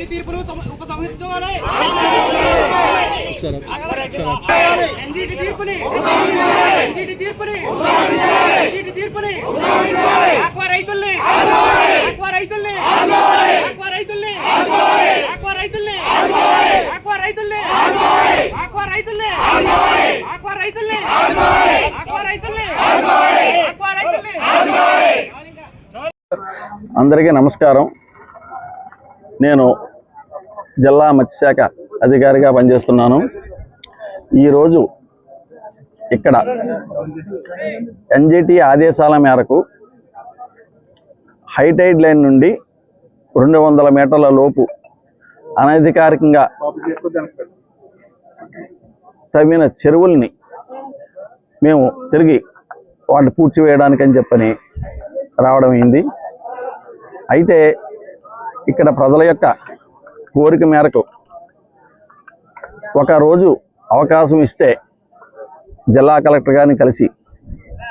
NGT తీర్పును సమ- ఉపసంహరించుకోవాలి ఎన్జిటి తీర్పుని ఎన్జిటి తీర్పుని ఎన్జిటి తీర్పుని ఆక్వా రైతుల్ని ఆక్వా రైతుల్ని ఆక్వా రైతుల్ని ఆక్వా రైతుల్ని ఆక్వా రైతుల్ని ఆక్వా రైతుల్ని ఆక్వా రైతుల్ని ఆక్వా రైతుల్ని ఆక్వా రైతుల్ని అందరికీ నమస్కారం నేను జిల్లా మత్స్యశాఖ అధికారిగా పనిచేస్తున్నాను. ఈరోజు ఇక్కడ ఎన్జిటి ఆదేశాల మేరకు హైటైడ్ లైన్ నుండి రెండు వందల మీటర్ల లోపు అనధికారికంగా తవ్విన చెరువుల్ని మేము తిరిగి వాటిని పూడ్చివేయడానికని చెప్పని రావడం అయింది. అయితే ఇక్కడ ప్రజల యొక్క కోరిక మేరకు ఒక రోజు అవకాశం ఇస్తే జిల్లా కలెక్టర్ గారిని కలిసి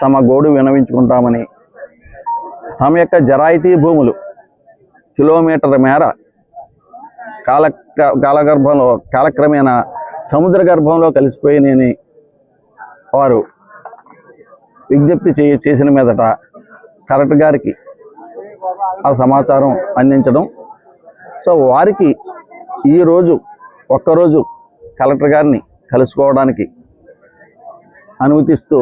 తమ గోడు వినవించుకుంటామని తమ యొక్క జరాయితీ భూములు కిలోమీటర్ మేర కాల కాలగర్భంలో కాలక్రమేణా సముద్ర గర్భంలో కలిసిపోయినని వారు విజ్ఞప్తి చే చేసిన మీదట కలెక్టర్ గారికి ఆ సమాచారం అందించడం సో వారికి ఈరోజు ఒక్కరోజు కలెక్టర్ గారిని కలుసుకోవడానికి అనుమతిస్తూ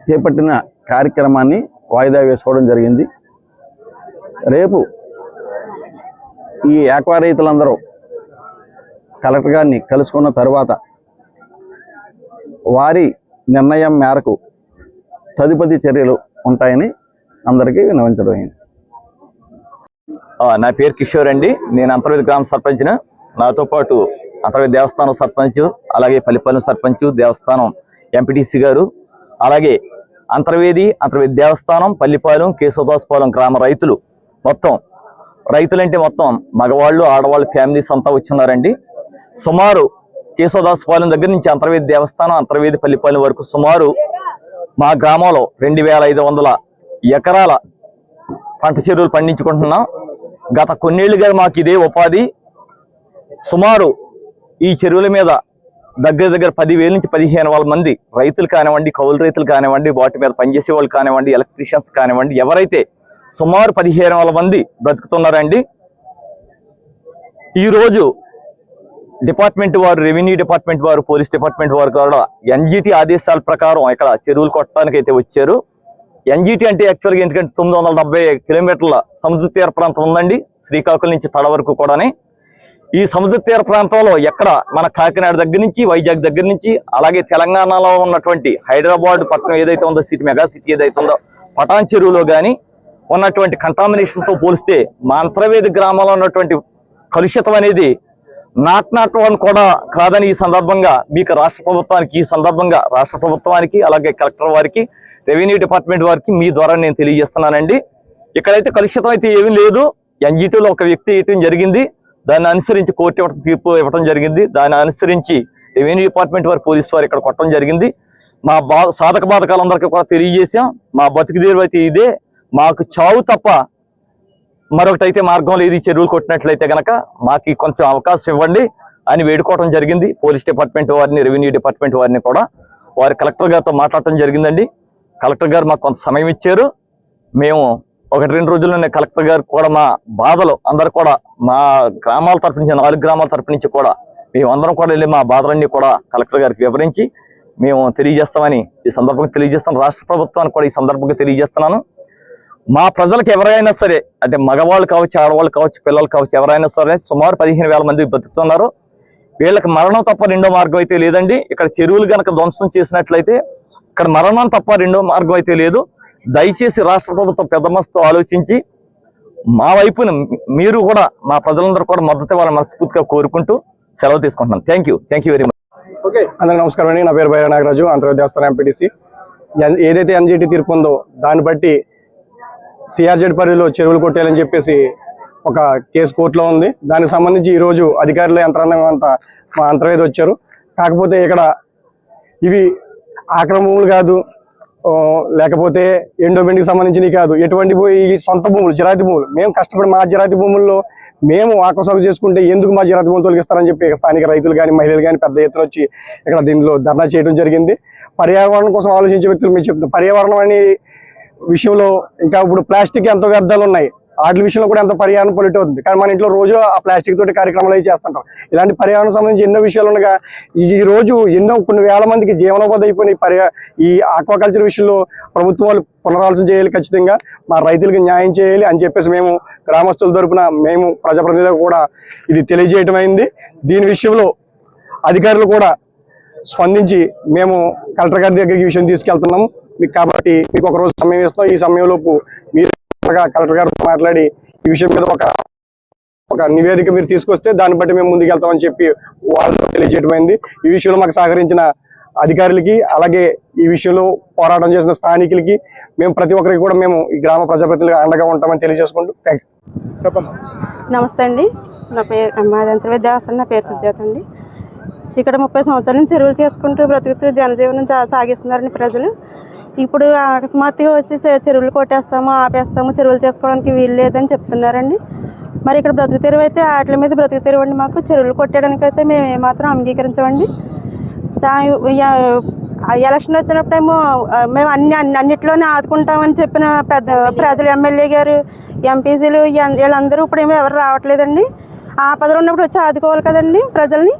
చేపట్టిన కార్యక్రమాన్ని వాయిదా వేసుకోవడం జరిగింది. రేపు ఈ ఆక్వా రైతులందరూ కలెక్టర్ గారిని కలుసుకున్న తరువాత వారి నిర్ణయం మేరకు తదుపరి చర్యలు ఉంటాయని అందరికీ వినవించడం అయింది నా పేరు కిషోర్ అండి. నేను అంతర్వేది గ్రామ సర్పంచ్ను. నాతో పాటు అంతర్వేది దేవస్థానం సర్పంచ్ అలాగే పల్లిపల్లి సర్పంచ్ దేవస్థానం ఎంపీటీసీ గారు అలాగే అంతర్వేది అంతర్వేది దేవస్థానం పల్లిపాలెం కేశవదాసుపాలెం గ్రామ రైతులు. మొత్తం రైతులంటే మొత్తం మగవాళ్ళు ఆడవాళ్ళు ఫ్యామిలీస్ అంతా వచ్చిన్నారండి సుమారు కేశవదాసుపాలెం దగ్గర నుంచి అంతర్వేది దేవస్థానం అంతర్వేది పల్లిపాలెం వరకు సుమారు మా గ్రామంలో రెండు వేల ఐదు వందల ఎకరాల పంట చెరువులు పండించుకుంటున్నాం. గత కొన్నేళ్ళుగా మాకు ఇదే ఉపాధి. సుమారు ఈ చెరువుల మీద దగ్గర దగ్గర పదివేల నుంచి పదిహేను వేల మంది రైతులు కానివ్వండి కౌలు రైతులు కానివ్వండి వాటి మీద పనిచేసే వాళ్ళు కానివ్వండి ఎలక్ట్రీషియన్స్ కానివ్వండి ఎవరైతే సుమారు పదిహేను వేల మంది బ్రతుకుతున్నారండి ఈరోజు డిపార్ట్మెంట్ వారు రెవెన్యూ డిపార్ట్మెంట్ వారు పోలీస్ డిపార్ట్మెంట్ వారు కూడా ఎన్జిటి ఆదేశాల ప్రకారం ఇక్కడ చెరువులు కొట్టడానికి అయితే వచ్చారు. ఎన్జిటి అంటే యాక్చువల్గా ఎందుకంటే తొమ్మిది వందల డెబ్బై కిలోమీటర్ల సముద్ర తీర ప్రాంతం ఉందండి. శ్రీకాకుళం నుంచి తడ వరకు కూడాని. ఈ సముద్ర తీర ప్రాంతంలో ఎక్కడ మన కాకినాడ దగ్గర నుంచి వైజాగ్ దగ్గర నుంచి అలాగే తెలంగాణలో ఉన్నటువంటి హైదరాబాద్ పట్టణం ఏదైతే ఉందో సిటీ మెగా సిటీ ఏదైతే ఉందో పటాన్ చెరువులో కానీ ఉన్నటువంటి కంటామినేషన్తో పోలిస్తే మా అంతర్వేది గ్రామంలో ఉన్నటువంటి కలుషితం అనేది నాట్ నాట్ వన్ కూడా కాదని ఈ సందర్భంగా మీకు రాష్ట్ర ప్రభుత్వానికి ఈ సందర్భంగా రాష్ట్ర ప్రభుత్వానికి అలాగే కలెక్టర్ వారికి రెవెన్యూ డిపార్ట్మెంట్ వారికి మీ ద్వారా నేను తెలియజేస్తున్నానండి. ఇక్కడైతే కలుషితం అయితే ఏమీ లేదు. ఎన్జిటీలో ఒక వ్యక్తి ఇవ్వడం జరిగింది. దాన్ని అనుసరించి కోర్టు ఇవ్వడం తీర్పు ఇవ్వడం జరిగింది. దాన్ని అనుసరించి రెవెన్యూ డిపార్ట్మెంట్ వారు పోలీసు వారు ఇక్కడ కొట్టడం జరిగింది. మా బా సాధక బాధకాలందరికీ కూడా తెలియజేశాం. మా బతుకు తీరు అయితే ఇదే. మాకు చావు తప్ప మరొకటి అయితే మార్గం లేదు చెరువులు కొట్టినట్లయితే గనక మాకు కొంచెం అవకాశం ఇవ్వండి అని వేడుకోవడం జరిగింది. పోలీస్ డిపార్ట్మెంట్ వారిని రెవెన్యూ డిపార్ట్మెంట్ వారిని కూడా. వారి కలెక్టర్ గారితో మాట్లాడటం జరిగిందండి. కలెక్టర్ గారు మాకు కొంత సమయం ఇచ్చారు. మేము ఒకటి రెండు రోజుల్లోనే కలెక్టర్ గారు కూడా మా బాధలు అందరు కూడా మా గ్రామాల తరపు నుంచి నాలుగు గ్రామాల తరపు నుంచి కూడా మేము అందరం కూడా వెళ్ళి మా బాధలన్నీ కూడా కలెక్టర్ గారికి వివరించి మేము తెలియజేస్తామని ఈ సందర్భంగా తెలియజేస్తాం. రాష్ట్ర ప్రభుత్వానికి కూడా ఈ సందర్భంగా తెలియజేస్తున్నాను. మా ప్రజలకు ఎవరైనా సరే అంటే మగవాళ్ళు కావచ్చు ఆడవాళ్ళు కావచ్చు పిల్లలు కావచ్చు ఎవరైనా సరే సుమారు పదిహేను వేల మంది బతుకుతున్నారు వీళ్ళకి మరణం తప్ప రెండో మార్గం అయితే లేదండి. ఇక్కడ చెరువులు గనక ధ్వంసం చేసినట్లయితే ఇక్కడ మరణం తప్ప రెండో మార్గం అయితే లేదు. దయచేసి రాష్ట్ర ప్రభుత్వం పెద్ద మనసుతో ఆలోచించి మా వైపున మీరు కూడా మా ప్రజలందరూ కూడా మద్దతు ఇవ్వాలని మనస్ఫూర్తిగా కోరుకుంటూ సెలవు తీసుకుంటున్నాను thank you thank you very much okay అందరికి నమస్కారం అండి. నా పేరు భైర నాగరాజు అంతర్గత దేవస్థానం ఎంపీటీసీ. ఏదైతే ఎన్జిటి తీర్పు ఉందో దాన్ని బట్టి సిఆర్జెడ్ పరిధిలో చెరువులు కొట్టేయాలని చెప్పేసి ఒక కేసు కోర్టులో ఉంది. దానికి సంబంధించి ఈరోజు అధికారులు యంత్రాంగం అంతా మా అంతర్వేది వచ్చారు. కాకపోతే ఇక్కడ ఇవి ఆక్రమణలు కాదు లేకపోతే ఎండోమెంట్కి సంబంధించినవి కాదు. ఎటువంటి భూ- ఈ సొంత భూములు జిరాతి భూములు. మేము కష్టపడి మా జిరాతి భూముల్లో మేము ఆకసాగు చేసుకుంటే ఎందుకు మా జిరాతి భూములు తొలగిస్తారని చెప్పి స్థానిక రైతులు కానీ మహిళలు కానీ పెద్ద ఎత్తున వచ్చి ఇక్కడ దీనిలో ధర్నా చేయడం జరిగింది. పర్యావరణం కోసం ఆలోచించే వ్యక్తులు మేము చెప్తున్నాం పర్యావరణం అనే విషయంలో ఇంకా ఇప్పుడు ప్లాస్టిక్ ఎంతో వ్యర్థాలు ఉన్నాయి. వాటి విషయంలో కూడా ఎంతో పర్యావరణ పొలిట్ అవుతుంది. కానీ మన ఇంట్లో రోజు ఆ ప్లాస్టిక్ తోటి కార్యక్రమాలు అవి చేస్తుంటాం. ఇలాంటి పర్యావరణ సంబంధించి ఎన్నో విషయాలు ఉండగా ఈ రోజు ఎన్నో కొన్ని వేల మందికి జీవనోపాధి అయిపోయిన పర్యా ఈ ఆక్వాకల్చర్ విషయంలో ప్రభుత్వం వాళ్ళు పునరాలోచన చేయాలి ఖచ్చితంగా. మా రైతులకు న్యాయం చేయాలి అని చెప్పేసి మేము గ్రామస్తుల తరపున మేము ప్రజాప్రతినిధులకు కూడా ఇది తెలియజేయటం అయింది. దీని విషయంలో అధికారులు కూడా స్పందించి మేము కలెక్టర్ గారి దగ్గరికి ఈ విషయం తీసుకెళ్తున్నాము మీకు కాబట్టి మీకు ఒక రోజు సమయం ఇస్తాం ఈ సమయంలోపు మీరు కలెక్టర్ గారితో మాట్లాడి ఈ విషయం మీద ఒక ఒక నివేదిక మీరు తీసుకొస్తే దాన్ని బట్టి మేము ముందుకు వెళ్తామని చెప్పి వాళ్ళు తెలియజేయటమైంది ఈ విషయంలో మాకు సహకరించిన అధికారులకి అలాగే ఈ విషయంలో పోరాటం చేసిన స్థానికులకి మేము ప్రతి ఒక్కరికి కూడా మేము ఈ గ్రామ ప్రజాప్రతినిధులుగా అండగా ఉంటామని తెలియజేసుకుంటూ థ్యాంక్ చెప్పమ్మా. నమస్తే అండి. నా పేరు మాది అంతర్వేద దేవస్థానం. నా పేరు సుజాత అండి. ఇక్కడ ముప్పై సంవత్సరాల నుంచి చెరువులు చేసుకుంటూ బ్రతుకుతూ జనజీవనం సాగిస్తున్నారండి ప్రజలు. ఇప్పుడు అకస్మాత్తుగా వచ్చి చెరువులు కొట్టేస్తాము ఆపేస్తాము చెరువులు చేసుకోవడానికి వీలు లేదని చెప్తున్నారండి. మరి ఇక్కడ బ్రతుకు తెరువు అయితే వాటి మీద బ్రతుకు తెరువు అండి మాకు. చెరువులు కొట్టడానికి అయితే మేము ఏమాత్రం అంగీకరించమండి. దా- ఎలక్షన్ వచ్చినప్పుడేమో ఏమో మేము అన్ని అన్ని అన్నిట్లోనే ఆదుకుంటామని చెప్పిన పెద్ద ప్రజలు ఎమ్మెల్యే గారు ఎంపీసీలు వీళ్ళందరూ ఇప్పుడేమో ఎవరు రావట్లేదండి. ఆపదలు ఉన్నప్పుడు వచ్చి ఆదుకోవాలి కదండి ప్రజల్ని.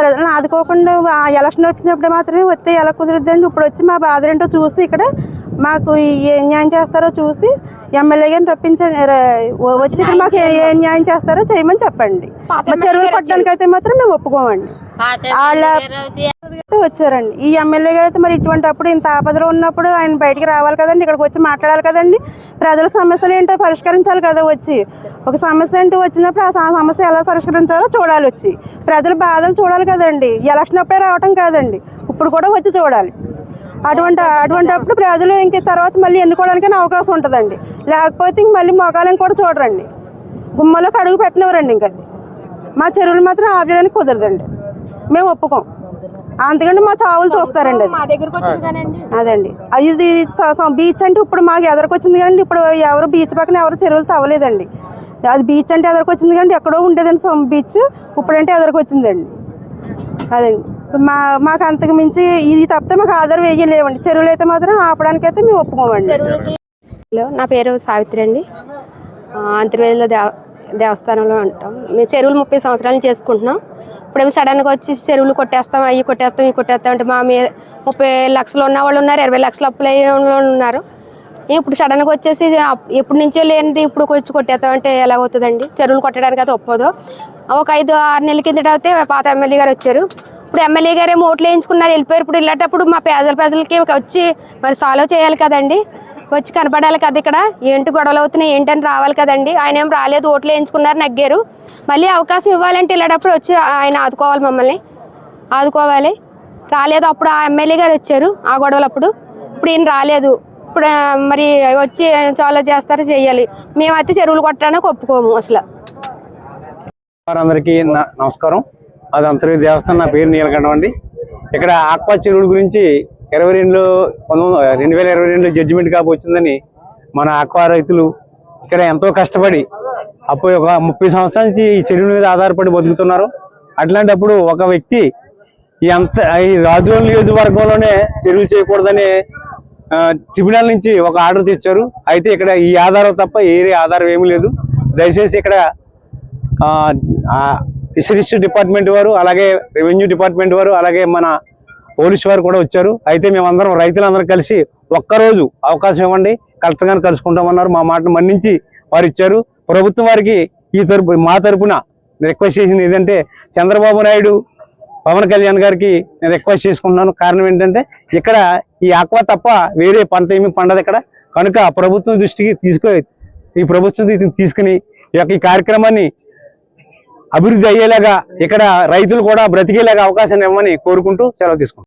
ప్రజలను ఆదుకోకుండా ఆ ఎలక్షన్ వచ్చినప్పుడు మాత్రమే వస్తే ఎలా కుదురుద్దండి? ఇప్పుడు వచ్చి మా బాధ ఏంటో చూసి ఇక్కడ మాకు ఏ న్యాయం చేస్తారో చూసి ఎమ్మెల్యే గారిని రప్పించండి. వచ్చి ఇక్కడ మాకు ఏ న్యాయం చేస్తారో చేయమని చెప్పండి. మా చెరువులు కొట్టడానికి అయితే మాత్రం మేము ఒప్పుకోమండి. వాళ్ళ వచ్చారండి. ఈ ఎమ్మెల్యే గారు అయితే మరి ఇటువంటి అప్పుడు ఇంత ఆపదలో ఉన్నప్పుడు ఆయన బయటికి రావాలి కదండి ఇక్కడికి వచ్చి మాట్లాడాలి కదండి. ప్రజల సమస్యలు ఏంటో పరిష్కరించాలి కదా వచ్చి. ఒక సమస్య అంటూ వచ్చినప్పుడు ఆ సమస్య ఎలా పరిష్కరించాలో చూడాలి వచ్చి. ప్రజల బాధలు చూడాలి కదండి. ఎలక్షన్ అప్పుడే రావటం కాదండి. ఇప్పుడు కూడా వచ్చి చూడాలి. అటువంటి అటువంటి అప్పుడు ప్రజలు ఇంక తర్వాత మళ్ళీ ఎన్నుకోవడానికైనా అవకాశం ఉంటుందండి. లేకపోతే ఇంక మళ్ళీ మొగాలని కూడా చూడరండి. గుమ్మలోకి అడుగు పెట్టినవరండి ఇంకా అది. మా చెరువులు మాత్రం ఆపేయడానికి కుదరదండి. మేము ఒప్పుకోం. అందుకని మా చావులు చూస్తారండి అది. అదండి. అది ఇది బీచ్ అంటే ఇప్పుడు మాకు ఎదరికొచ్చింది కానీ ఇప్పుడు ఎవరు బీచ్ పక్కన ఎవరు చెరువులు తవ్వలేదండి. అది బీచ్ అంటే ఎదరికొచ్చింది కానీ ఎక్కడో ఉండేదండి సొం బీచ్ ఇప్పుడంటే ఎదరికొచ్చిందండి అదండి. మా మాకు అంతకు మించి ఇది తప్పితే మాకు ఆధారం వేయలేవండి చెరువులు అయితే మాత్రం ఆపడానికి అయితే మేము ఒప్పుకోమండి. హలో నా పేరు సావిత్రి అండి. అంతర్వేదిలో దేవ దేవస్థానంలో ఉంటాం. మేము చెరువులు ముప్పై సంవత్సరాలు చేసుకుంటున్నాం. ఇప్పుడేమో సడన్గా వచ్చి చెరువులు కొట్టేస్తాం అవి కొట్టేస్తాం ఇవి కొట్టేస్తాం అంటే మా మీద ముప్పై లక్షలు ఉన్న వాళ్ళు ఉన్నారు ఇరవై లక్షలు అప్పులు వాళ్ళు ఉన్నారు. ఇప్పుడు సడన్గా వచ్చేసి ఎప్పటి నుంచో లేనిది ఇప్పుడు వచ్చి కొట్టేస్తాం అంటే ఎలా అవుతుందండి చెరువులు కొట్టడానికి అయితే ఒప్పదు. ఒక ఐదు ఆరు నెలల కిందట అయితే పాత ఎమ్మెల్యే గారు వచ్చారు. ఇప్పుడు ఎమ్మెల్యే గారు ఏమో ఓట్లు వేయించుకున్నారు వెళ్ళిపోయారు. ఇప్పుడు వెళ్ళేటప్పుడు మా పేదల పేదలకి వచ్చి మరి సాల్వ్ చేయాలి కదండి. వచ్చి కనపడాలి కదా ఇక్కడ? ఏంటి గొడవలు అవుతున్నాయి? ఏంటని రావాలి కదండి? ఆయన ఏం రాలేదు ఓట్లు వేయించుకున్నారు నగ్గారు. మళ్ళీ అవకాశం ఇవ్వాలంటే వెళ్ళేటప్పుడు వచ్చి ఆయన ఆదుకోవాలి మమ్మల్ని. ఆదుకోవాలి. రాలేదు అప్పుడు ఆ ఎమ్మెల్యే గారు వచ్చారు ఆ గొడవలు అప్పుడు ఇప్పుడు ఈయన రాలేదు. ఇప్పుడు మరి వచ్చి చాలా చేస్తారో చేయాలి. మేమైతే చెరువులు కొట్టడానికి ఒప్పుకోము అసలు. వారందరికీ నమస్కారం. అది అంతర్వేది దేవస్థానం నా పేరు నీలకండం అండి. ఇక్కడ ఆక్వా చెరువుల గురించి ఇరవై రెండులో పంతొమ్మిది రెండు వేల ఇరవై రెండులో జడ్జిమెంట్ కాపు వచ్చిందని మన ఆక్వా రైతులు ఇక్కడ ఎంతో కష్టపడి అప్పుడు ఒక ముప్పై సంవత్సరాల నుంచి ఈ చెరువు మీద ఆధారపడి బతుకుతున్నారు. అట్లాంటప్పుడు ఒక వ్యక్తి ఈ అంత ఈ రాజోల్ నియోజకవర్గంలోనే చెరువులు చేయకూడదని ట్రిబ్యునల్ నుంచి ఒక ఆర్డర్ తెచ్చారు. అయితే ఇక్కడ ఈ ఆధారం తప్ప ఏరే ఆధారం ఏమీ లేదు. దయచేసి ఇక్కడ ఫిషరీస్ డిపార్ట్మెంట్ వారు అలాగే రెవెన్యూ డిపార్ట్మెంట్ వారు అలాగే మన పోలీస్ వారు కూడా వచ్చారు. అయితే మేమందరం రైతులందరం కలిసి ఒక్కరోజు అవకాశం ఇవ్వండి. కలెక్టర్ గారిని కలుసుకుంటామన్నారు. మా మాటను మన్నించి వారు ఇచ్చారు. ప్రభుత్వం వారికి ఈ తరపు మా తరపున రిక్వెస్ట్ చేసింది ఏంటంటే చంద్రబాబు నాయుడు పవన్ కళ్యాణ్ గారికి నేను రిక్వెస్ట్ చేసుకుంటున్నాను. కారణం ఏంటంటే ఇక్కడ ఈ ఆక్వా తప్ప వేరే పంట ఏమీ పండదు ఇక్కడ. కనుక ప్రభుత్వం దృష్టికి తీసుకు ఈ ప్రభుత్వం తీసుకుని ఈ యొక్క ఈ కార్యక్రమాన్ని అభివృద్ధి అయ్యేలాగా ఇక్కడ రైతులు కూడా బ్రతికేలాగా అవకాశం ఇవ్వమని కోరుకుంటూ సెలవు తీసుకుంటాం